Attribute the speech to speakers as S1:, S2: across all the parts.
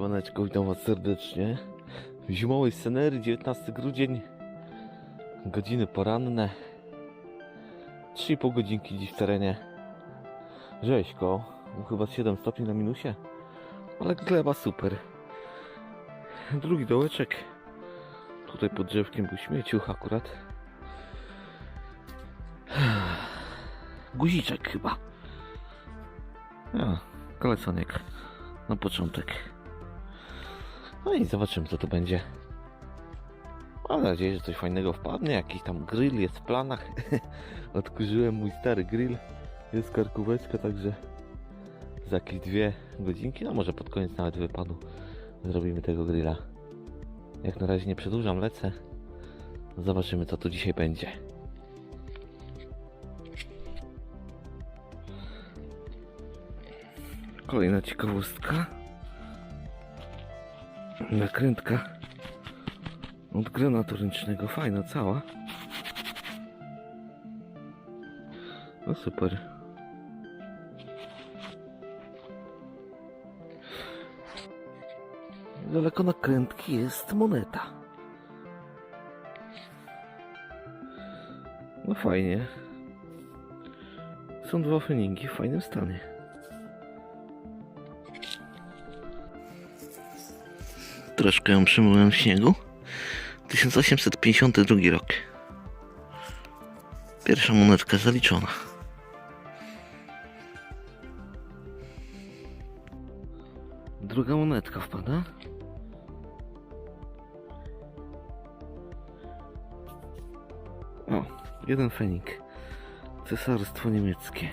S1: Siemaneczko, witam was serdecznie. W zimowej scenerii, 19 grudzień, godziny poranne. 3,5 godzinki dziś w terenie. Rzeźko, no chyba z 7 stopni na minusie, ale gleba super. Drugi dołeczek. Tutaj pod drzewkiem był śmieciuch akurat. Guziczek chyba. Ja, kaleconiek na początek. No i zobaczymy co to będzie. Mam nadzieję, że coś fajnego wpadnie. Jakiś tam grill jest w planach. Odkurzyłem mój stary grill. Jest karkóweczka, także za jakieś dwie godzinki, no może pod koniec nawet wypadu zrobimy tego grilla. Jak na razie nie przedłużam, lecę. Zobaczymy co tu dzisiaj będzie. Kolejna ciekawostka. Nakrętka od granatu ręcznego. Fajna, cała. No super. Daleko nakrętki jest moneta. No fajnie. Są dwa feningi w fajnym stanie. Troszkę ją przymyłem w śniegu. 1852 rok. Pierwsza monetka zaliczona. Druga monetka wpada. O, jeden fenik. Cesarstwo niemieckie.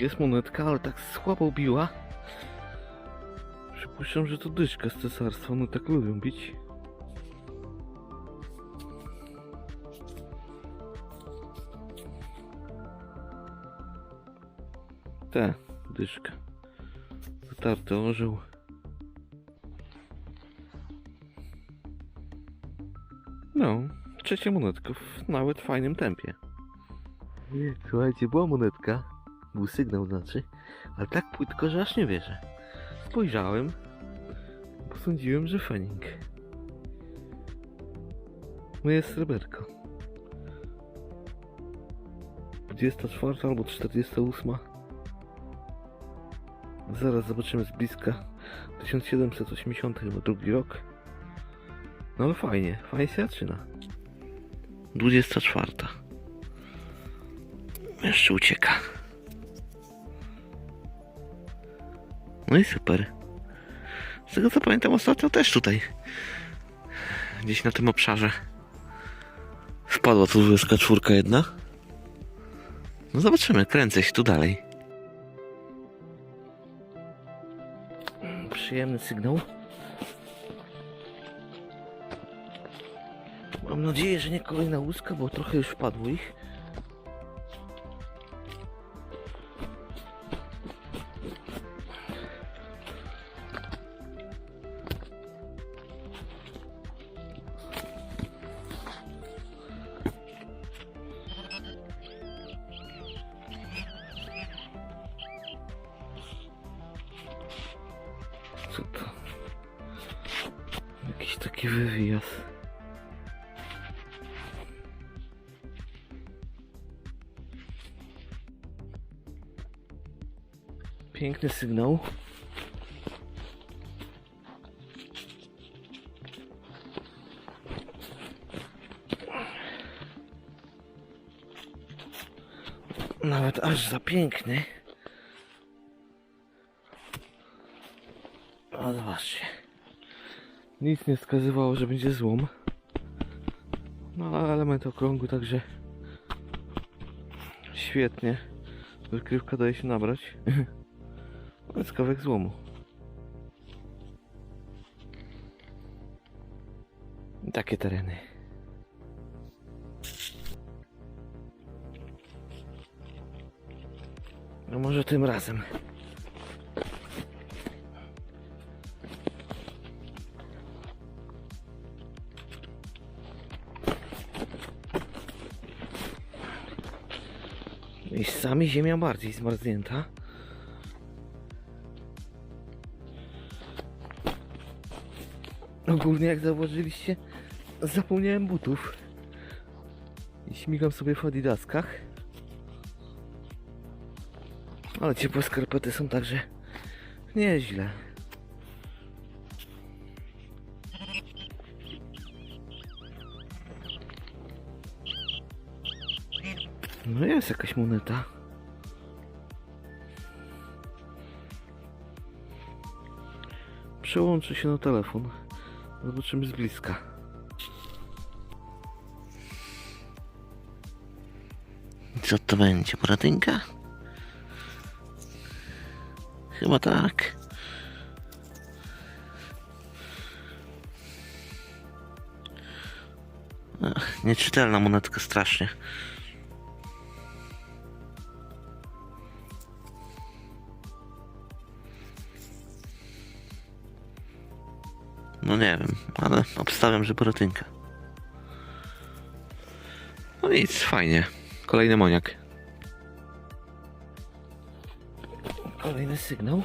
S1: Jest monetka, ale tak słabo biła. Przypuszczam, że to dyszka z cesarstwa, no tak lubią bić. Te, dyszka. Zatarty orzeł. No, trzecia monetka w nawet fajnym tempie. Słuchajcie, była monetka. Był sygnał znaczy, ale tak płytko, że aż nie wierzę. Spojrzałem, posądziłem, że fening. No jest sreberko. 24 albo 48. Zaraz zobaczymy z bliska. 1782 rok. No ale fajnie, fajnie się zaczyna. 24. Jeszcze ucieka. No i super. Z tego co pamiętam ostatnio też tutaj. Gdzieś na tym obszarze. Wpadła tu 24 jedna. No zobaczymy, kręcę się tu dalej. Przyjemny sygnał. Mam nadzieję, że nie kolejna łuska, bo trochę już wpadło ich. Taki. Piękny sygnał. Nawet aż za piękny. O, zobaczcie. Nic nie wskazywało, że będzie złom. No ale element okrągły, także świetnie. Wykrywka daje się nabrać. Jest kawałek złomu. Takie tereny. No może tym razem. miejscami ziemia bardziej zmarznięta. Ogólnie jak zauważyliście, zapomniałem butów. I śmigam sobie w adidaskach. Ale ciepłe skarpety są także nieźle. No jest jakaś moneta. Przełączę się na telefon. Zobaczymy z bliska. Co to będzie? Bratynka? Chyba tak. Ach, nieczytelna monetka strasznie. Obstawiam, że Boratynka. No nic, fajnie. Kolejny moniak. Kolejny sygnał.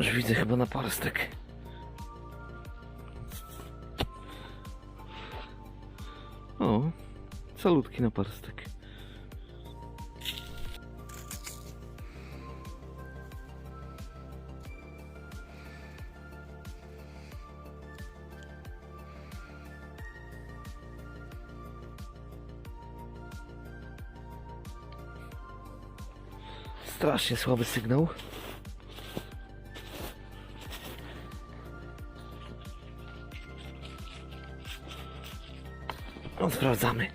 S1: Już widzę chyba na parstek. O, salutki na parstek. Strasznie słaby sygnał. No, sprawdzamy.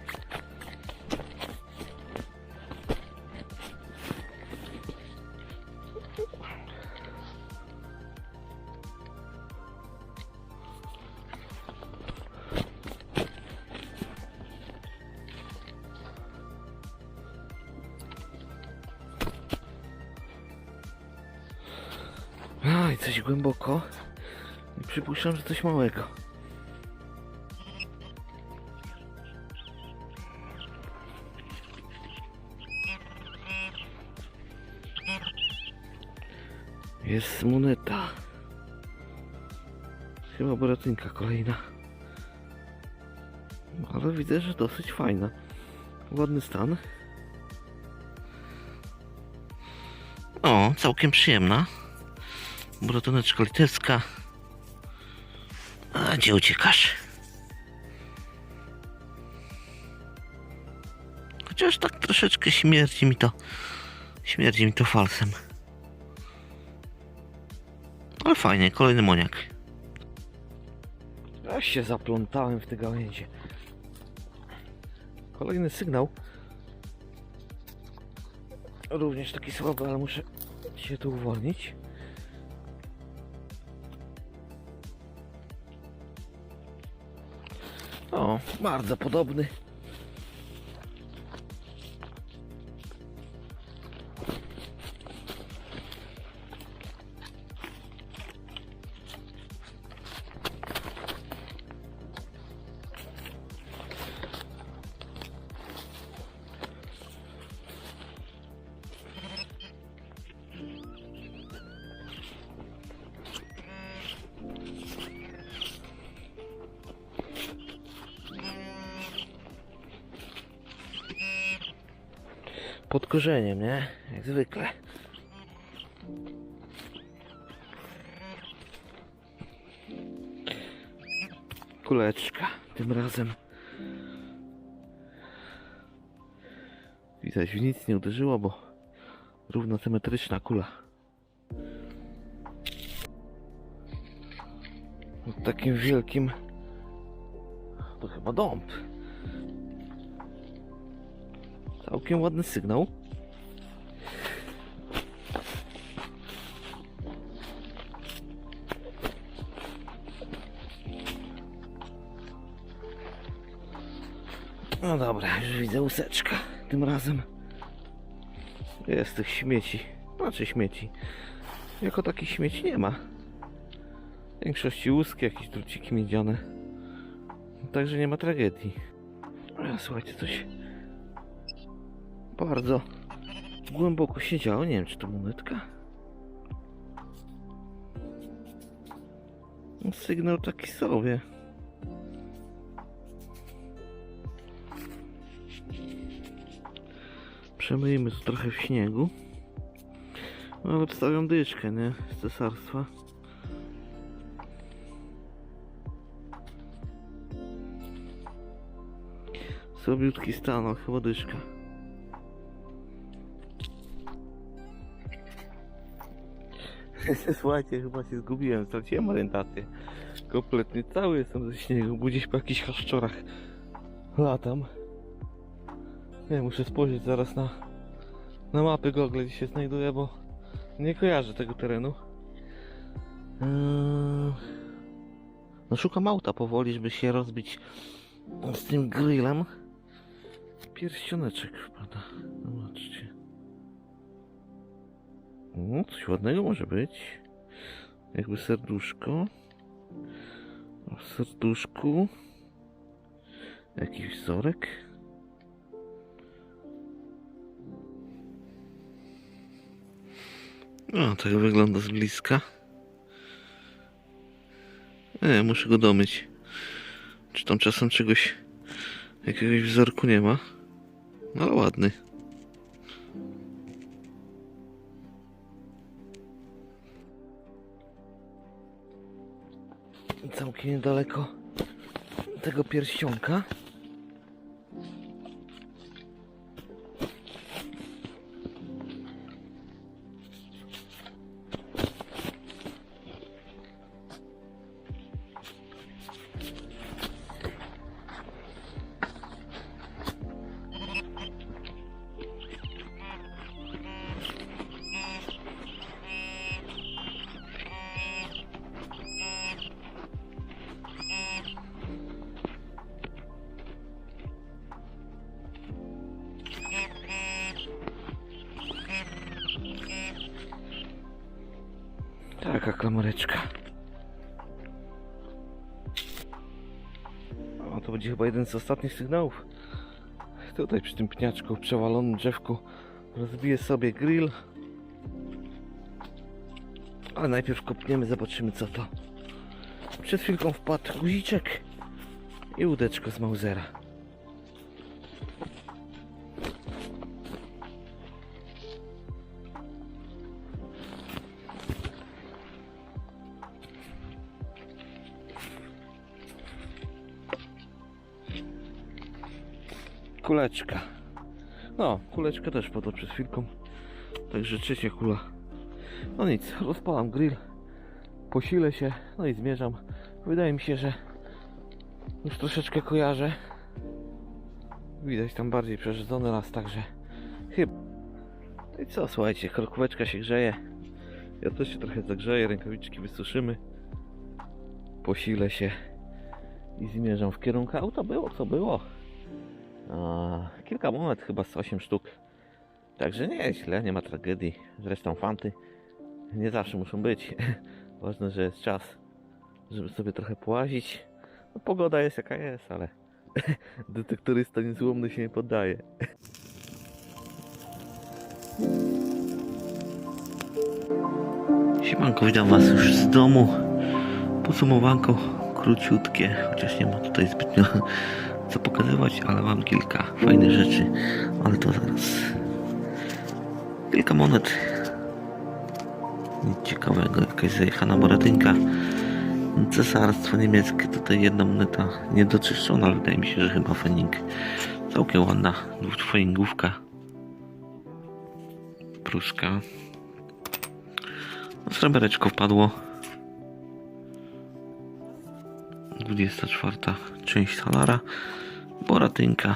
S1: Aj, coś głęboko. Przypuszczam, że coś małego. Jest moneta. Chyba boratynka kolejna. Ale widzę, że dosyć fajna. Ładny stan. O, całkiem przyjemna. Boratyneczka litewska. A gdzie uciekasz? Chociaż tak troszeczkę śmierdzi mi to. Śmierdzi mi to falsem. Ale fajnie, kolejny moniak. Ja się zaplątałem w te gałęzie. Kolejny sygnał. Również taki słaby, ale muszę się tu uwolnić. O, bardzo podobny. Pod korzeniem, nie? Jak zwykle. Kuleczka. Tym razem. Widać, w nic nie uderzyło, bo równo symetryczna kula. W takim wielkim. To chyba dąb. Całkiem ładny sygnał. No dobra, już widzę łuseczka. Tym razem jest tych śmieci Znaczy śmieci. Jako takich śmieci nie ma. W większości łuski, jakieś druciki miedziane. Także nie ma tragedii. A, słuchajcie, coś bardzo głęboko się działo. Nie wiem, czy to monetka. No, Sygnał taki sobie. Przemyjmy tu trochę w śniegu. No ale wstawiam dyczkę, nie? Z cesarstwa. Sobiutki stanął, chyba dyszka. Słuchajcie, chyba się zgubiłem, straciłem orientację. Kompletnie cały jestem ze śniegu, bo po jakichś chaszczorach latam. Nie, muszę spojrzeć zaraz na, na mapy Google, gdzie się znajduję, bo nie kojarzę tego terenu. Eee, No szukam auta powoli, żeby się rozbić z tym grillem. Pierścioneczek wpada. Zobaczcie. O, coś ładnego może być. Jakby serduszko. W serduszku. Jakiś wzorek. O, tak wygląda z bliska. Nie, muszę go domyć. Czy tam czasem czegoś, jakiegoś wzorku nie ma? No, ale ładny. Całkiem niedaleko tego pierścionka. Taka kamereczka. O, to będzie chyba jeden z ostatnich sygnałów. Tutaj przy tym pniaczku, przewalonym drzewku rozbiję sobie grill. Ale najpierw kopniemy, zobaczymy co to. Przed chwilką wpadł guziczek i łódeczko z Mausera. Kuleczka. No, kuleczka też padła przed chwilką. Także trzecia kula. No nic, rozpalam grill. Posilę się, no i zmierzam. Wydaje mi się, że już troszeczkę kojarzę. Widać tam bardziej przerzedzony las, także chyba. No i co, słuchajcie, krokóweczka się grzeje. Ja też się trochę zagrzeję, rękawiczki wysuszymy. Posilę się i zmierzam w kierunku auta. Było co było. Kilka monet, chyba z 8 sztuk. Także nie jest źle, nie ma tragedii. Zresztą fanty nie zawsze muszą być. Ważne, że jest czas, żeby sobie trochę połazić. No, pogoda jest jaka jest, ale detektorysta niezłomny się nie poddaje. Siemanko, witam Was już z domu. Podsumowanko króciutkie, chociaż nie ma tutaj zbytnio co pokazywać, ale mam kilka fajnych rzeczy, ale to zaraz. Kilka monet. Nic ciekawego, jakaś zajechana boratynka. Cesarstwo niemieckie, tutaj jedna moneta niedoczyszczona, wydaje mi się, że chyba fening. Całkiem ładna feningówka. Pruska. No, Srebereczko wpadło. 24 część talara. Boratynka.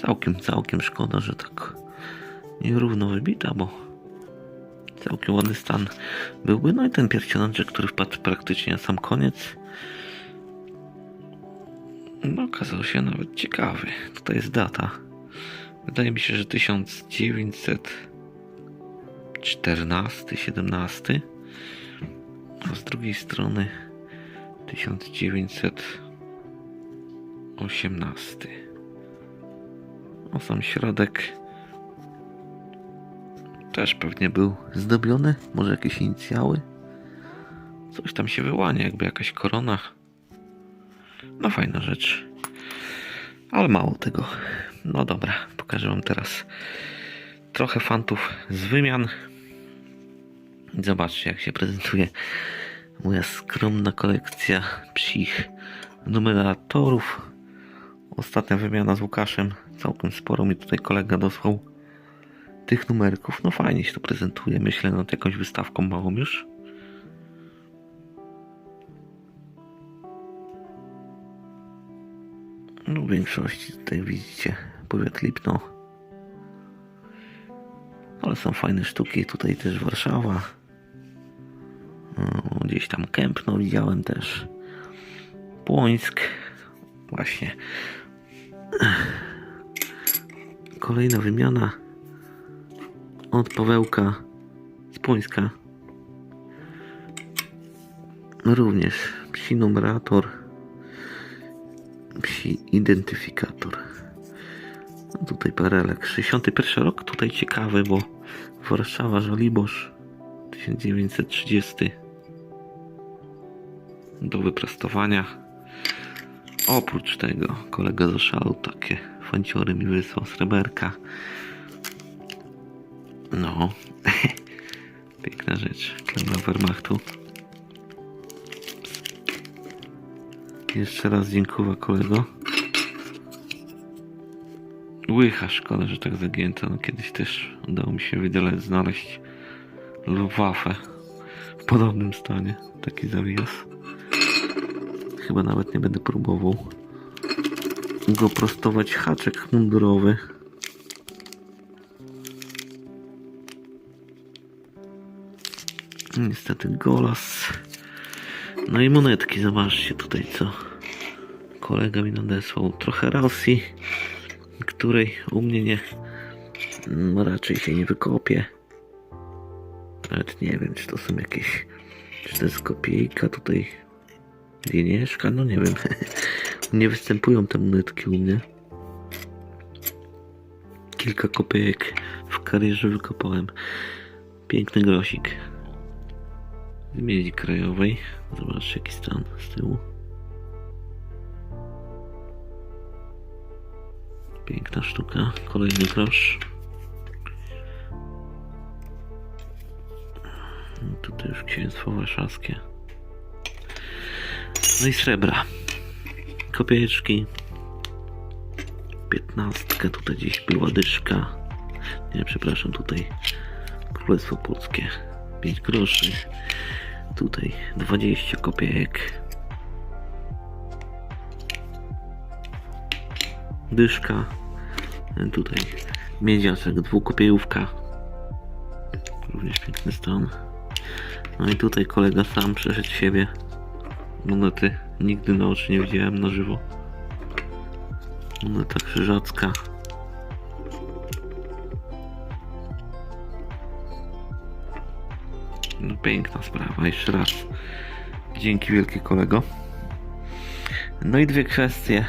S1: Całkiem, całkiem szkoda, że tak nierówno wybita, bo całkiem ładny stan byłby. No i ten pierścioneczek, który wpadł praktycznie na sam koniec. No, okazał się nawet ciekawy. Tutaj jest data. Wydaje mi się, że 1914, 17, a z drugiej strony 1918. A sam środek też pewnie był zdobiony, może jakieś inicjały. Coś tam się wyłania, jakby jakaś korona. No fajna rzecz. Ale mało tego. No dobra, pokażę wam teraz trochę fantów z wymian. Zobaczcie, jak się prezentuje moja skromna kolekcja psich numeratorów. Ostatnia wymiana z Łukaszem. Całkiem sporo mi tutaj kolega dosłał tych numerków. No fajnie się to prezentuje. Myślę nad jakąś wystawką małą już. No w większości tutaj widzicie powiat Lipno. Ale są fajne sztuki. Tutaj też Warszawa. No, gdzieś tam Kępno widziałem też. Płońsk. Właśnie. Kolejna wymiana od Pawełka z Płońska. Również psi numerator, psi identyfikator. No tutaj parelek. 61 rok, tutaj ciekawy, bo Warszawa, Żoliborz 1930 do wyprostowania. Oprócz tego kolega z Oszalu takie fanciory mi wysłał sreberka. No, piękna rzecz. Klemna Wehrmachtu. Jeszcze raz dziękuję kolego. Łycha, szkoda, że tak zagięto. No, kiedyś też udało mi się wydzielać, znaleźć Luftwaffe w podobnym stanie. Taki zawias. Chyba nawet nie będę próbował go prostować. Haczek mundurowy. Niestety golas. No i monetki, zobaczcie tutaj co kolega mi nadesłał. Trochę Rosji, której u mnie nie no raczej się nie wykopie. Nawet nie wiem, czy to są jakieś czy to jest kopiejka tutaj Wienieszka, no nie wiem. nie występują te monetki u mnie. Kilka kopiejek w karierze wykopałem. Piękny grosik z miedzi krajowej. Zobaczcie jaki stan z tyłu. Piękna sztuka. Kolejny grosz. Tutaj już księstwo warszawskie. No i srebra. Kopieczki. Piętnastkę. Tutaj gdzieś była dyszka. Nie, przepraszam, tutaj Królestwo Polskie. 5 groszy. Tutaj 20 kopiek. Dyszka. Tutaj miedziaczek, dwukopiejówka. Również piękny stan. No i tutaj kolega sam przeszedł siebie. Monety nigdy na oczy nie widziałem na żywo. Moneta krzyżacka. No piękna sprawa, jeszcze raz. Dzięki wielkie kolego. No i dwie kwestie.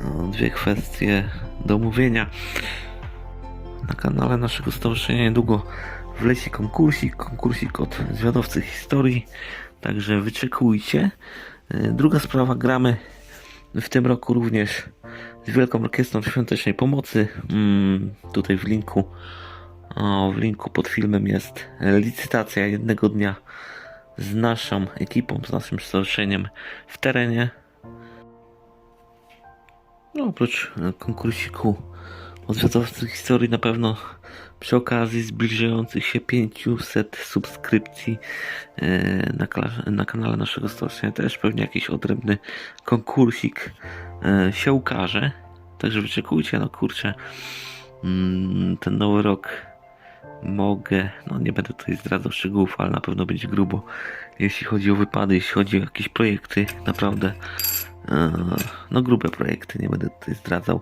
S1: No, dwie kwestie do omówienia. Na kanale naszego stowarzyszenia niedługo wleci konkursik, konkursik od zwiadowcy historii. Także wyczekujcie. E, Druga sprawa, gramy w tym roku również z Wielką Orkiestrą Świątecznej Pomocy. Mm, tutaj w linku o, w linku pod filmem jest licytacja jednego dnia z naszą ekipą, z naszym stowarzyszeniem w terenie. No, oprócz konkursiku od zwiadowcy historii na pewno przy okazji zbliżających się 500 subskrypcji e, na, na kanale naszego stowarzyszenia też pewnie jakiś odrębny konkursik e, się ukaże. Także wyczekujcie, no kurczę, mm, ten nowy rok mogę, no nie będę tutaj zdradzał szczegółów, ale na pewno będzie grubo, jeśli chodzi o wypady, jeśli chodzi o jakieś projekty, naprawdę, e, no grube projekty, nie będę tutaj zdradzał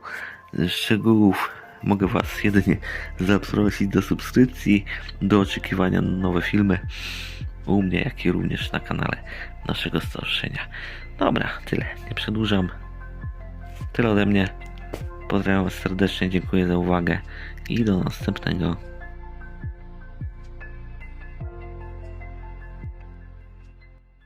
S1: szczegółów, mogę Was jedynie zaprosić do subskrypcji, do oczekiwania na nowe filmy u mnie, jak i również na kanale naszego stowarzyszenia. Dobra, tyle, nie przedłużam. Tyle ode mnie. Pozdrawiam Was serdecznie, dziękuję za uwagę i do następnego